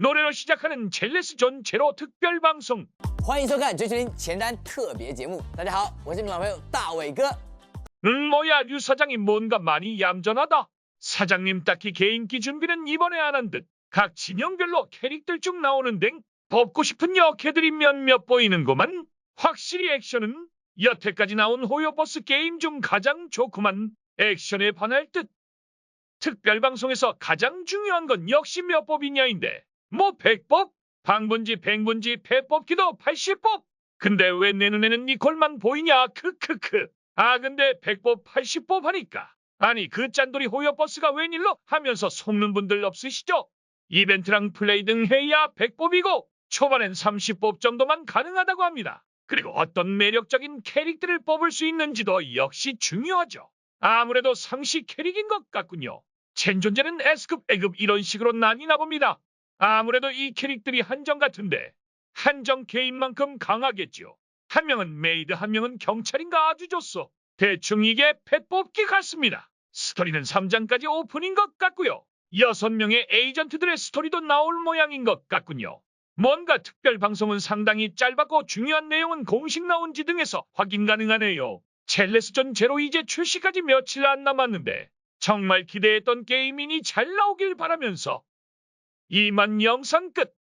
노래로 시작하는 젤레스 존 제로 특별 방송. 欢迎收看《追求您前瞻特别节目》。大家好，我是你们老朋友大伟哥。 음 뭐야 류 사장이 뭔가 많이 얌전하다. 사장님 딱히 개인기 준비는 이번에 안 한 듯. 각 진영별로 캐릭터 쭉 나오는데 뽑고 싶은 역캐들이 몇몇 보이는구만. 확실히 액션은 여태까지 나온 호요버스 게임 중 가장 좋구만. 액션에 반할 듯. 특별방송에서 가장 중요한 건 역시 몇 법이냐인데 뭐 100법? 방분지, 백분지, 패뽑기도 80법? 근데 왜 내 눈에는 니콜만 보이냐? 크크크. 아 근데 100법, 80법 하니까. 아니 그 짠돌이 호요버스가 웬일로 하면서 속는 분들 없으시죠? 이벤트랑 플레이 등 해야 100법이고 초반엔 30법 정도만 가능하다고 합니다. 그리고 어떤 매력적인 캐릭터를 뽑을 수 있는지도 역시 중요하죠. 아무래도 상시 캐릭인 것 같군요. 젠존재는 S급, A급 이런 식으로 나뉘나 봅니다. 아무래도 이 캐릭들이 한정 같은데 한정 개인만큼 강하겠지요. 한 명은 메이드, 한 명은 경찰인가 아주 좋소. 대충 이게 펫 뽑기 같습니다. 스토리는 3장까지 오픈인 것 같고요. 여섯 명의 에이전트들의 스토리도 나올 모양인 것 같군요. 뭔가 특별 방송은 상당히 짧았고 중요한 내용은 공식 나온지 등에서 확인 가능하네요. 젤레스전 제로 이제 출시까지 며칠 안 남았는데 정말 기대했던 게임이니 잘 나오길 바라면서 이만 영상 끝.